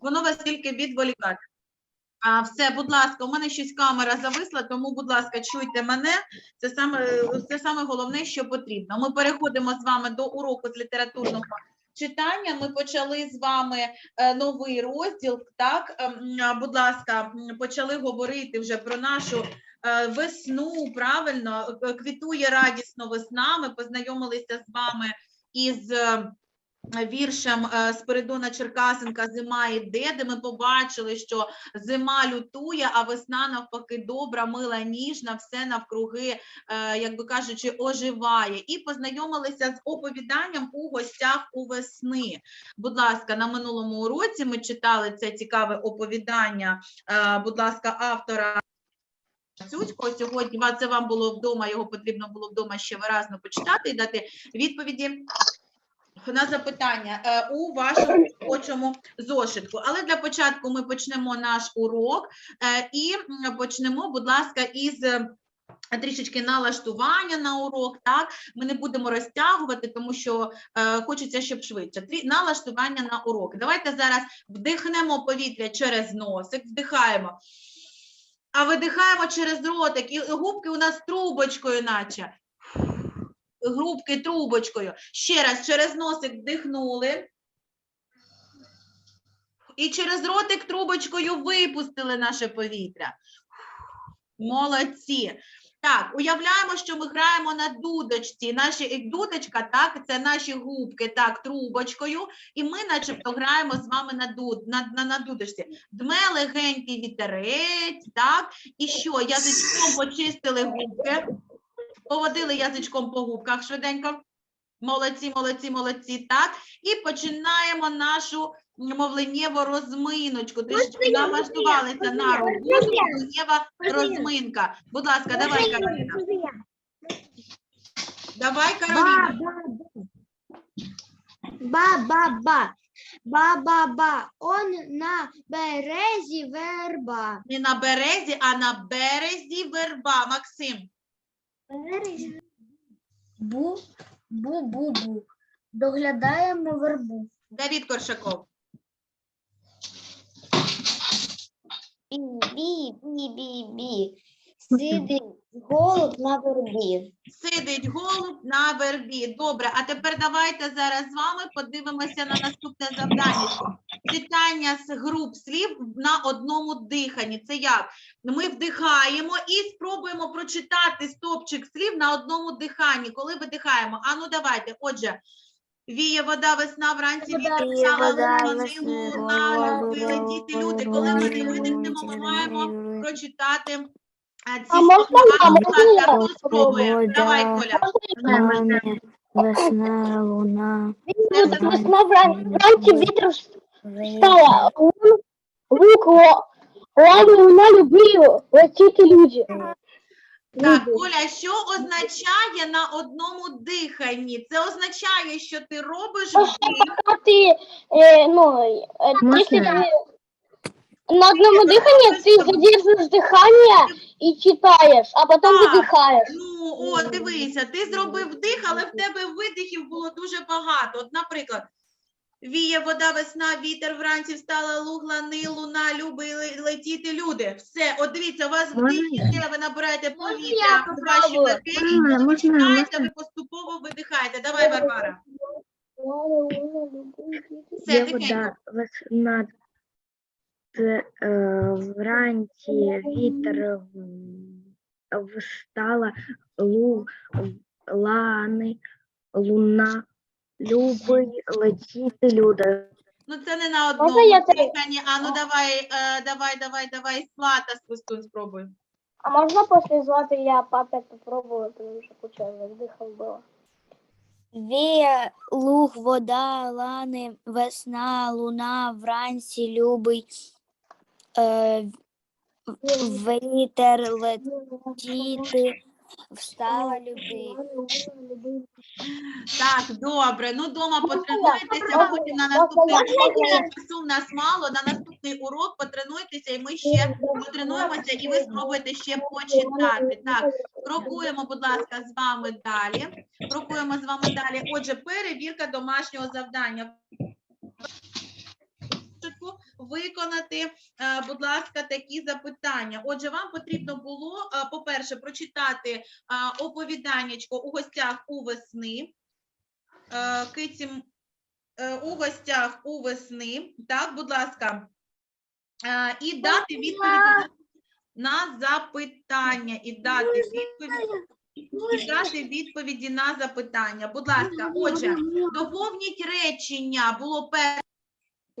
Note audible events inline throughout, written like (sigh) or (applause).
Воно вас тільки відволікає. А, все, будь ласка, у мене щось камера зависла, тому, будь ласка, чуйте мене. Це саме, це саме головне, що потрібно. Ми переходимо з вами до уроку з літературного читання. Ми почали з вами е, новий розділ. Так, Ем, будь ласка, почали говорити вже про нашу е, весну. Правильно, Е, квітує радісно весна. Ми познайомилися з вами із. Е, Віршем е, Спиридона Черкасенка Зима іде, де ми побачили, що зима лютує, а весна навпаки добра, мила, ніжна, все навкруги, е, як би кажучи, оживає. І познайомилися з оповіданням у гостях у весни. Будь ласка, на минулому уроці ми читали це цікаве оповідання. е, Будь ласка, автора. Цюцько сьогодні це вам було вдома, його потрібно було вдома ще виразно почитати і дати відповіді на запитання е, у вашому (coughs) робочому зошитку. Але для початку ми почнемо наш урок е, і почнемо, будь ласка, із. е, Трішечки налаштування на урок, так ми не будемо розтягувати, тому що е, хочеться, щоб швидше. Трі- налаштування на урок. Давайте зараз вдихнемо повітря через носик, вдихаємо, а видихаємо через ротик, і губки у нас трубочкою, наче грубки трубочкою. Ще раз через носик вдихнули. І через ротик трубочкою випустили наше повітря. Молодці. Так, уявляємо, що ми граємо на дудочці. Наші і дудочка, так, це наші губки, так, трубочкою, і ми, начебто, граємо з вами на, дуд, на, на, на дудочці. Дме легенький вітерець, так, і що? Язичком почистили губки, поводили язичком по губках швиденько. Молодці, молодці, молодці, так. І починаємо нашу мовленнєву розминочку. Трішки налаштувалися на роботу. Мовленєва розминка. Будь ласка, давай, Кароліна. Давай, Кароліна. Ба-ба-ба. Ба-ба-ба. Он на березі верба. Не на березі, а на березі верба. Максим. Бу, бу-бу-бу. Доглядаємо вербу. Давід Коршаков. Бі-бі-бі-бі. Сидить голуб на вербі. Сидить голуб на вербі. Добре, а тепер давайте зараз з вами подивимося на наступне завдання. Читання з груп слів на одному диханні. Це як? Ми вдихаємо і спробуємо прочитати стопчик слів на одному диханні. Коли видихаємо? А ну давайте. Отже, віє вода, весна, вранці вітер, сала, луна, любили діти, люди. Коли ми не видихнемо, ми маємо прочитати а, ці А можна я? Можна? Давай, Коля. Луна, весна, луна, Весна вранці вітер стала. Лук, ладно, луна любили летіти люди. Так, Коля, що означає на одному диханні? Це означає, що ти робиш вдих. А ти, е, ну, е, Можна? ти на одному диханні ти задержуєш дихання і читаєш, а потім Так. видихаєш. Ну, о, дивися, ти зробив вдих, але в тебе видихів було дуже багато. От, наприклад, віє вода, весна, вітер, вранці встала лугла, ни, луна, любили летіти люди. Все, от дивіться, у вас вдих іде, ви набираєте повітря ваші попробую? легені, Можна, коли можна, читаєте, ви поступово видихаєте. Давай, Варвара. Все, Є тихенько. вода, весна, вранці вітер встала, лу, лани, луна, любий летіти люди. Ну, це не на одному я диханні. А ну давай, е, давай, давай, давай, Злата свистун спробуй. А можна після звати я папе попробую, тому що куча вдихом було. Віє, луг, вода, лани, весна, луна, вранці, любий, е, вітер, летіти, встала любий. Так, добре. Ну, дома потренуйтеся, потім на наступний урок часу в нас мало. На наступний урок потренуйтеся, і ми ще потренуємося, і ви спробуєте ще почитати. Так, крокуємо, будь ласка, з вами далі. Крокуємо з вами далі. Отже, перевірка домашнього завдання. Виконати, е, будь ласка, такі запитання. Отже, вам потрібно було, е, по-перше, прочитати е, оповіданнячко у гостях у весни. Е, у гостях у весни. Так, будь ласка. І дати відповіді на запитання. І дати відповіді. І дати відповіді на запитання. Будь ласка, отже, доповніть речення. Було перше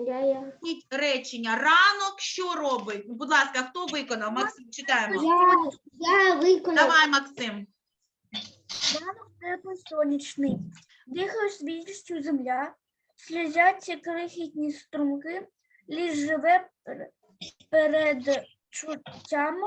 Я, я. речення. Ранок що робить? Будь ласка, хто виконав? Максим, читаємо. Я, я виконав. Давай, Максим. Ранок Теплий сонячний, дихає свіжістю земля, слізяться крихітні струмки, ліс живе пер- перед чуттями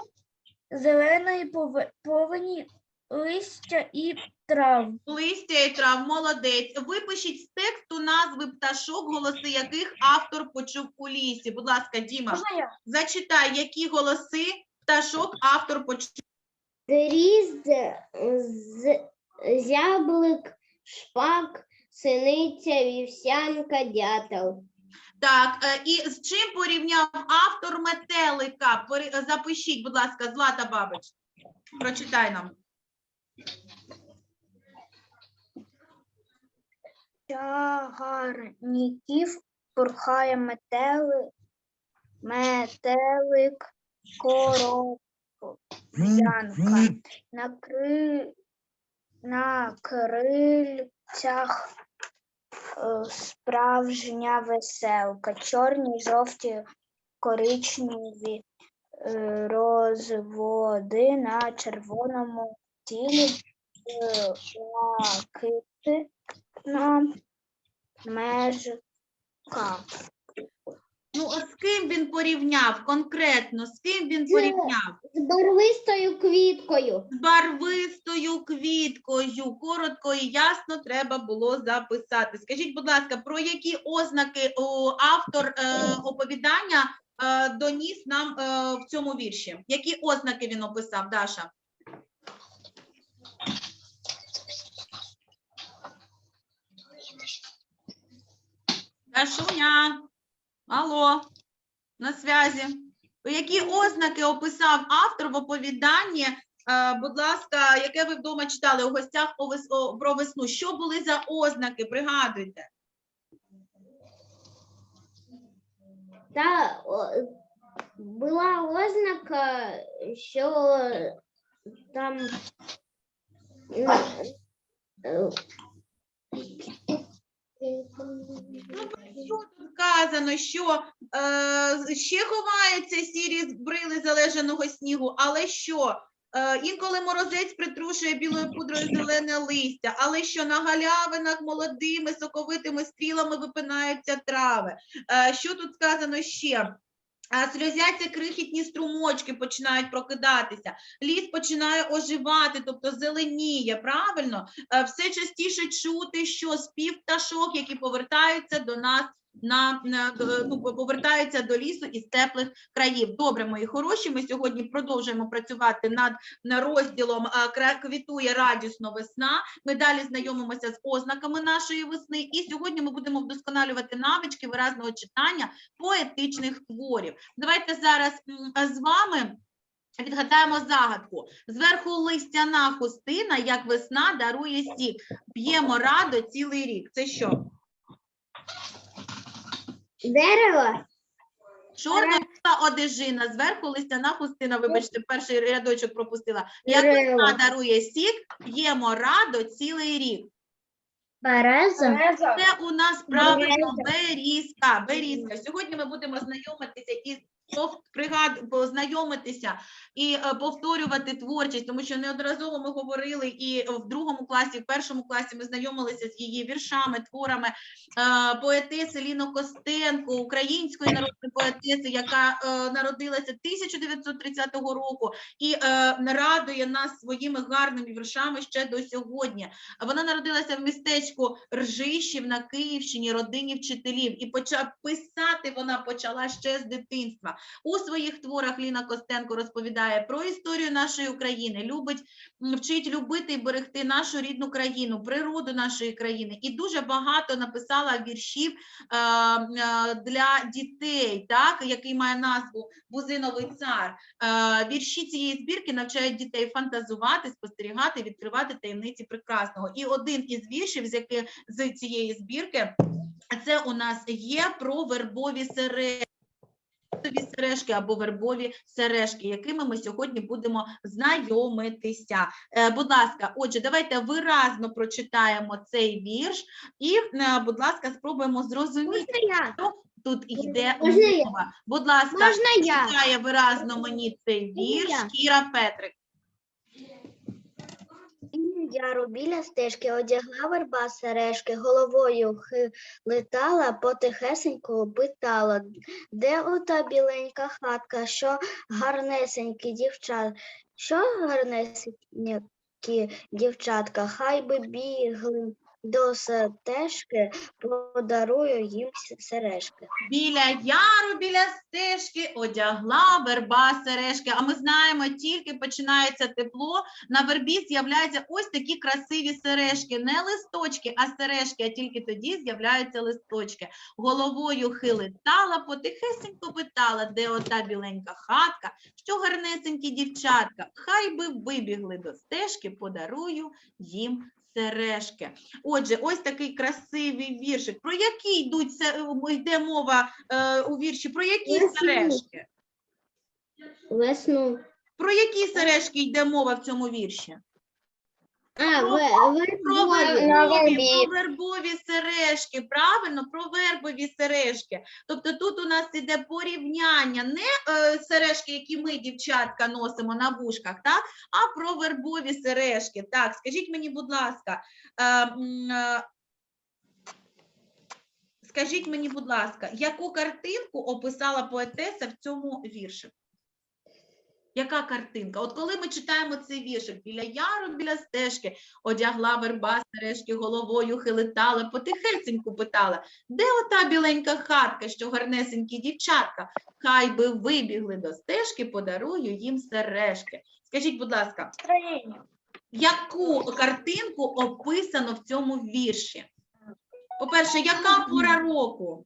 зеленої пове- повені, листя і трав. Листя і трав, молодець. Випишіть з тексту назви пташок, голоси яких автор почув у лісі. Будь ласка, Діма, Можна я? зачитай, які голоси пташок автор почув. Дрізд, з, зяблик, шпак, синиця, вівсянка, дятел. Так, е, і з чим порівняв автор метелика? Запишіть, будь ласка, Злата Бабич. Прочитай нам. Чагарників порхає метели, метелик, коробянка. На, кри... на крильцях е, справжня веселка, чорні, жовті, коричневі е, розводи на червоному тілі, е, блакити на межках. Ну, а з ким він порівняв конкретно? З ким він порівняв? З барвистою квіткою. З барвистою квіткою. Коротко і ясно треба було записати. Скажіть, будь ласка, про які ознаки о, автор е, оповідання е, доніс нам е, в цьому вірші? Які ознаки він описав, Даша? Дашуня, алло, на зв'язі. Які ознаки описав автор в оповіданні? Е, будь ласка, яке ви вдома читали у гостях про весну? Що були за ознаки? Пригадуйте. Та була ознака, що там Що тут вказано, що е, ще ховаються сірі брили залежаного снігу, але що? Е, інколи морозець притрушує білою пудрою зелене листя, але що на галявинах молодими соковитими стрілами випинаються трави. Е, що тут сказано ще? Сльозяться крихітні струмочки починають прокидатися, ліс починає оживати, тобто зеленіє, правильно? Е, Все частіше чути, що спів пташок, які повертаються до нас на, на ну, повертаються до лісу із теплих країв. Добре, мої хороші. Ми сьогодні продовжуємо працювати над на розділом квітує радісно весна. Ми далі знайомимося з ознаками нашої весни, і сьогодні ми будемо вдосконалювати навички виразного читання поетичних творів. Давайте зараз з вами. Відгадаємо загадку. Зверху листяна хустина, як весна дарує сік. П'ємо радо цілий рік. Це що? Дерево, Чорна одежина, зверху листяна хустина, вибачте, перший рядочок пропустила. Як Дерево. весна дарує сік, п'ємо радо цілий рік. береза, Це у нас правильно берізка. Берізка. Сьогодні ми будемо знайомитися із пригад, познайомитися і е, повторювати творчість, тому що неодноразово ми говорили і в другому класі, в першому класі ми знайомилися з її віршами, творами е, поетеси Ліно Костенко, української народної поетеси, яка е, народилася 1930 року і радує нас своїми гарними віршами ще до сьогодні. Вона народилася в містечку Ржищів на Київщині, родині вчителів, і почав писати вона почала ще з дитинства. У своїх творах Ліна Костенко розповідає про історію нашої України, любить вчить любити і берегти нашу рідну країну, природу нашої країни. І дуже багато написала віршів е, е, для дітей, так, який має назву Бузиновий цар. Е, Вірші цієї збірки навчають дітей фантазувати, спостерігати, відкривати таємниці прекрасного. І один із віршів, з яких з цієї збірки, це у нас є про вербові сережки. Вербові сережки або вербові сережки, якими ми сьогодні будемо знайомитися. Е, будь ласка, отже, давайте виразно прочитаємо цей вірш і, е, будь ласка, спробуємо зрозуміти, що тут йде мова. Будь ласка, Можна я? читає виразно мені цей вірш? Кіра Петрик. Яру біля стежки одягла верба сережки, головою хилитала, потихесенько питала, де ота біленька хатка, що гарнесенькі дівчат, що гарнесенькі дівчатка, хай би бігли до стежки, подарую їм сережки. Біля яру, біля стежки одягла верба сережки. А ми знаємо, тільки починається тепло, на вербі з'являються ось такі красиві сережки. Не листочки, а сережки, а тільки тоді з'являються листочки. Головою хилитала, потихесенько питала, де ота біленька хатка, що гарнесенькі дівчатка. Хай би вибігли до стежки, подарую їм сережки. Отже, ось такий красивий віршик. Про які йдуть йде мова е, у вірші? Про які Весну. сережки? Весну. Про які сережки йде мова в цьому вірші? А, Про- ве, Про вербові. вербові, про вербові сережки, правильно, про вербові сережки. Тобто тут у нас іде порівняння не е, сережки, які ми, дівчатка, носимо на вушках, так? а про вербові сережки. Так, скажіть мені, будь ласка, е, м, е, скажіть мені, будь ласка, яку картинку описала поетеса в цьому вірші? Яка картинка? От коли ми читаємо цей віршик, біля яру, біля стежки, одягла верба сережки головою, хилитала, потихесеньку питала, де ота біленька хатка, що гарнесенькі дівчатка? Хай би вибігли до стежки, подарую їм сережки. Скажіть, будь ласка, яку картинку описано в цьому вірші? По-перше, яка пора року?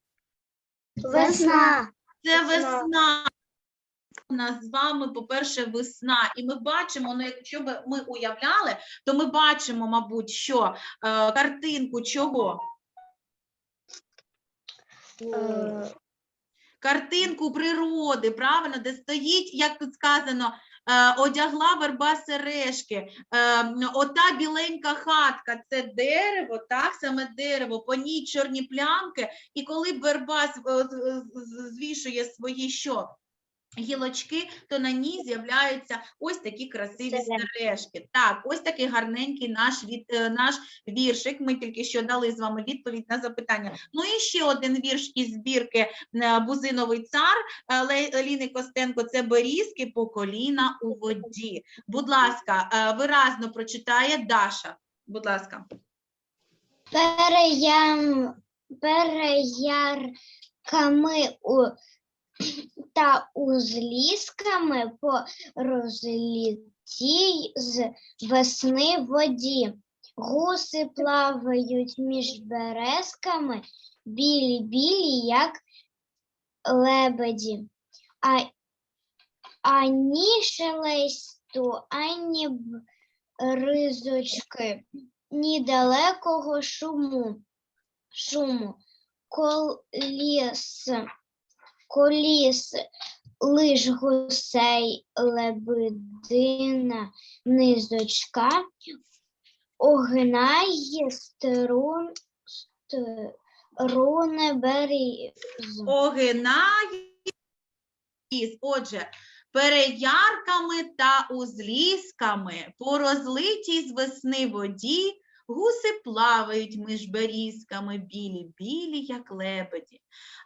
Весна. Це Весна. У нас з вами, по-перше, весна. І ми бачимо, ну якщо б ми уявляли, то ми бачимо, мабуть, що е, картинку чого? Е, Картинку природи, правильно, де стоїть, як тут сказано, е, одягла верба сережки, е, ота біленька хатка, це дерево, так, саме дерево, по ній чорні плямки, і коли верба е, звішує свої що? Гілочки, то на ній з'являються ось такі красиві Сережки. Так, ось такий гарненький наш від е, наш віршик. Ми тільки що дали з вами відповідь на запитання. Ну і ще один вірш із збірки е, Бузиновий цар е, Ліни Костенко. Це берізки по коліна у воді. Будь ласка, виразно прочитає Даша. Будь ласка. Переям, переярками у, та узлісками по розлітій з весни воді. Гуси плавають між березками, білі-білі, як лебеді. А, ані шелесту, ані ризочки, ні далекого шуму, шуму, коліс, коліс, лиш гусей, лебедина, низочка, огинає струн, струни беріз. Огинає ліс. Отже, переярками та узлісками по розлитій з весни воді гуси плавають між берізками білі-білі, як лебеді.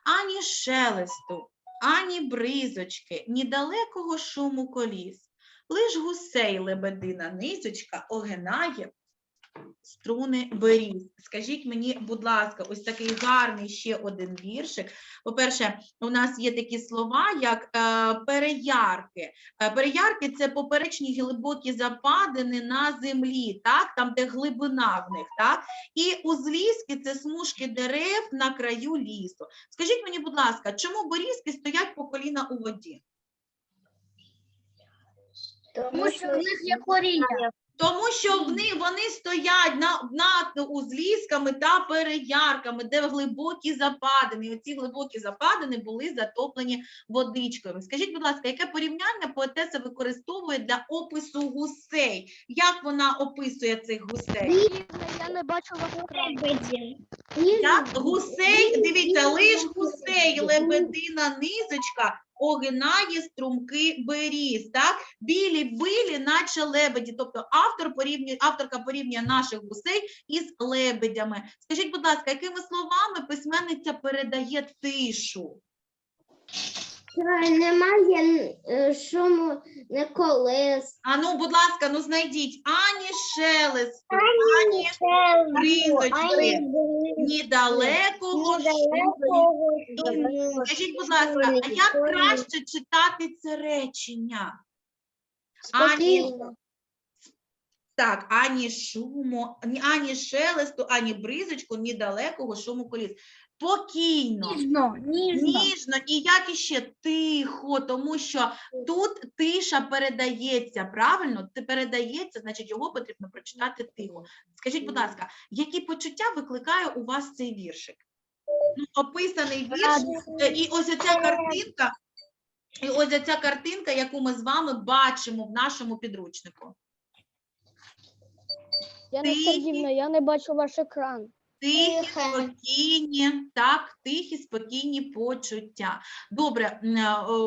Ані шелесту, ані бризочки, ні далекого шуму коліс. Лиш гусей лебедина низочка огинає струни беріз. Скажіть мені, будь ласка, ось такий гарний ще один віршик. По-перше, у нас є такі слова, як е, переярки. Е, переярки це поперечні глибокі западини на землі, так, там, де глибина в них, так? І узліски це смужки дерев на краю лісу. Скажіть мені, будь ласка, чому берізки стоять по коліна у воді? Тому що в них є коріння. Тому що вони, вони стоять на, над узлісками та переярками, де глибокі западини. Оці глибокі западини були затоплені водичкою. Скажіть, будь ласка, яке порівняння поетеса використовує для опису гусей? Як вона описує цих гусей? Я не бачу вас гусей, дивіться, лиш гусей, лебедина низочка огинає струмки беріз, так? Білі билі, наче лебеді. Тобто автор порівнює, авторка порівнює наших гусей із лебедями. Скажіть, будь ласка, якими словами письменниця передає тишу? Немає е, шуму, не колес. А ну, будь ласка, ну знайдіть ані шелесту, ані ризочки, ні далекого шуму. Скажіть, будь ласка, а як краще читати це речення? Ані, спокійно. так, ані шуму, ні- ані шелесту, ані бризочку, ні далекого шуму коліс. Спокійно, Ніжно, ніжно і як іще тихо, тому що тут тиша передається, правильно? Ти передається, значить його потрібно прочитати тихо. Скажіть, будь ласка, які почуття викликає у вас цей віршик? Ну, описаний вірш, Е, І ось ця картинка, і ось ця картинка, яку ми з вами бачимо в нашому підручнику. Я не я не бачу ваш екран. Тихі, спокійні, так, тихі, спокійні почуття. Добре, е,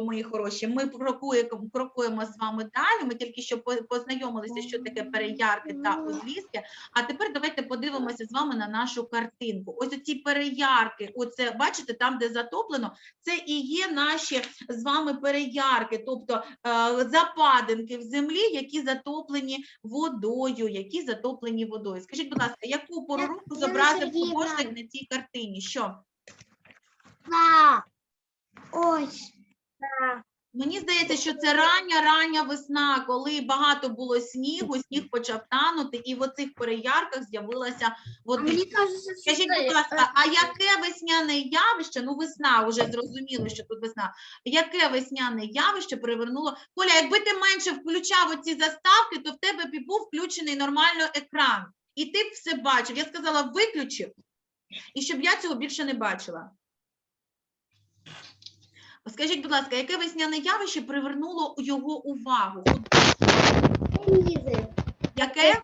мої хороші, ми крокуємо, крокуємо з вами далі. Ми тільки що по- познайомилися, що таке переярки та узліски. А тепер давайте подивимося з вами на нашу картинку. Ось оці переярки, оце бачите, там, де затоплено, це і є наші з вами переярки, тобто е, западинки в землі, які затоплені водою, які затоплені водою. Скажіть, будь ласка, яку пору року Яна зобразив Сергіївна. художник на цій картині? Що? Ось. Мені здається, що це рання рання весна, коли багато було снігу, сніг почав танути, і в оцих переярках з'явилася вода. кажеться, Скажіть, будь ласка, а яке весняне явище? Ну, весна, вже зрозуміло, що тут весна. Яке весняне явище привернуло? Коля, якби ти менше включав оці заставки, то в тебе б і був включений нормально екран. І ти все бачив. Я сказала, виключив, і щоб я цього більше не бачила. Скажіть, будь ласка, яке весняне явище привернуло його увагу? Берізи. Яке?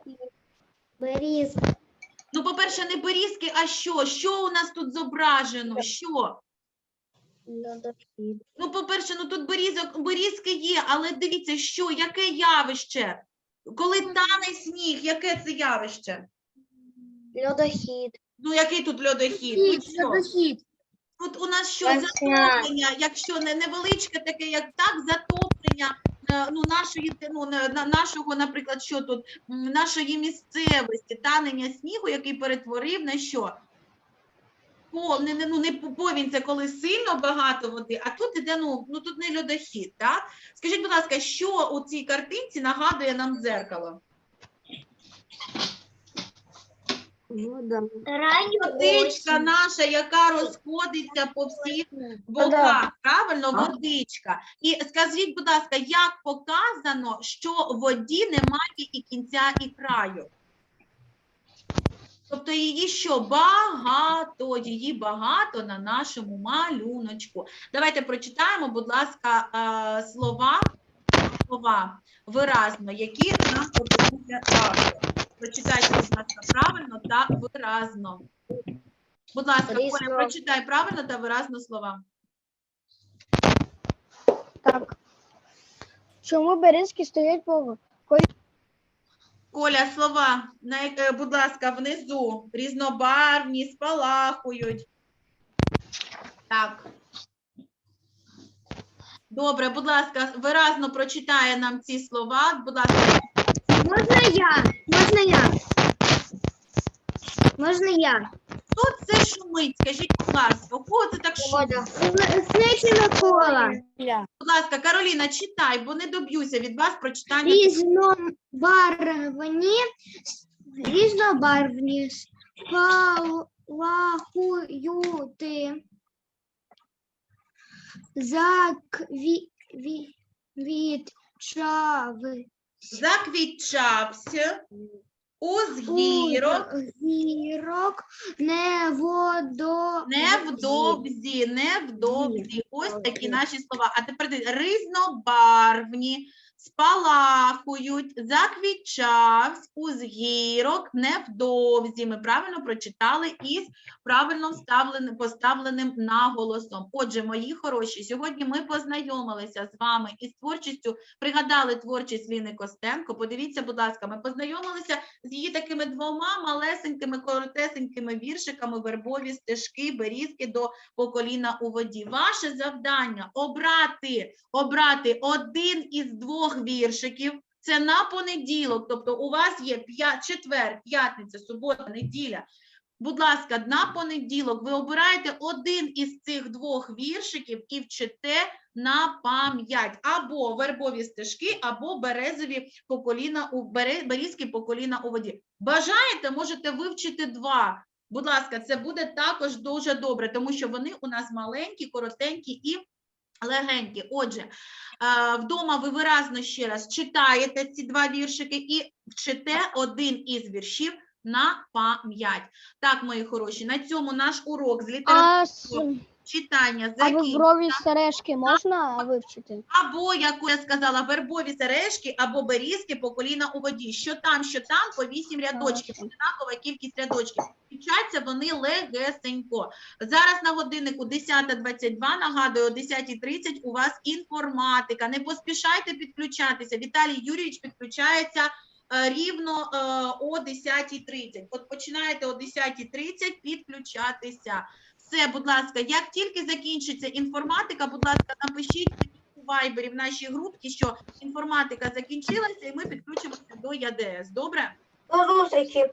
Беріз. Ну, по-перше, не берізки, а що? Що у нас тут зображено? Що? Ну, по-перше, ну тут берізок, берізки є, але дивіться, що, яке явище? Коли тане сніг, яке це явище? Льодохід. Ну, який тут льодохід? Ну, що? Тут у нас що, затоплення, якщо не невеличке таке, як так, затоплення е, ну, нашої, ну, на- на- нашого, наприклад, що тут, м, нашої місцевості, танення снігу, який перетворив на що? По, не, не, ну, не повінь, це коли сильно багато води, а тут іде, ну, ну тут не льодохід, так? Скажіть, будь ласка, що у цій картинці нагадує нам дзеркало? Вода. Водичка наша, яка розходиться по всіх боках, правильно, водичка. І скажіть, будь ласка, як показано, що в воді немає і кінця, і краю? Тобто її що багато, її багато на нашому малюночку. Давайте прочитаємо, будь ласка, е, слова, слова виразно, які нам пропонує автор. Прочитайте, будь ласка, правильно та виразно. Будь ласка, Коля, прочитай правильно та виразно слова. Так. Чому березки стоять по Коля, слова, е, будь ласка, внизу. Різнобарвні, спалахують. Так. Добре, будь ласка, виразно прочитає нам ці слова. Будь ласка, Можна я? Можна я? Можна я? Хто це шумить? Скажіть, будь ласка, у кого це так шумить? Будь ласка, Кароліна, читай, бо не доб'юся від вас прочитання. Різнобарвні, різнобарвні спалахують заквітчави Заквітчався у згірок, гірок не водо невдовзі, невдовзі. Ось такі наші слова. А тепер дивіться, різнобарвні, спалахують, заквітчавсь, у згірок, невдовзі. Ми правильно прочитали із правильно поставленим наголосом. Отже, мої хороші, сьогодні ми познайомилися з вами із творчістю, пригадали творчість Ліни Костенко. Подивіться, будь ласка, ми познайомилися з її такими двома малесенькими, коротесенькими віршиками вербові стежки, берізки до по коліна у воді. Ваше завдання обрати, обрати один із двох віршиків. Це на понеділок, тобто у вас є четвер, п'ятниця, субота, неділя. Будь ласка, на понеділок ви обираєте один із цих двох віршиків і вчите на пам'ять або вербові стежки, або березові по коліна у берізки по коліна у воді. Бажаєте, можете вивчити два. Будь ласка, це буде також дуже добре, тому що вони у нас маленькі, коротенькі і легенькі. Отже, е, вдома ви виразно ще раз читаєте ці два віршики і вчите один із віршів на пам'ять. Так, мої хороші, на цьому наш урок з літератури читання а закінчено. сережки можна вивчити? Або, як я сказала, вербові сережки, або берізки по коліна у воді. Що там, що там, по вісім рядочків, однакова кількість рядочків. Вчаться вони легесенько. Зараз на годиннику 10.22, нагадую, о 10.30 у вас інформатика. Не поспішайте підключатися. Віталій Юрійович підключається е, рівно е, о 10.30. От починаєте о 10.30 підключатися. Все, будь ласка, як тільки закінчиться інформатика, будь ласка, напишіть у вайбері в нашій групці, що інформатика закінчилася, і ми підключимося до ЯДС. Добре? До зустрічі.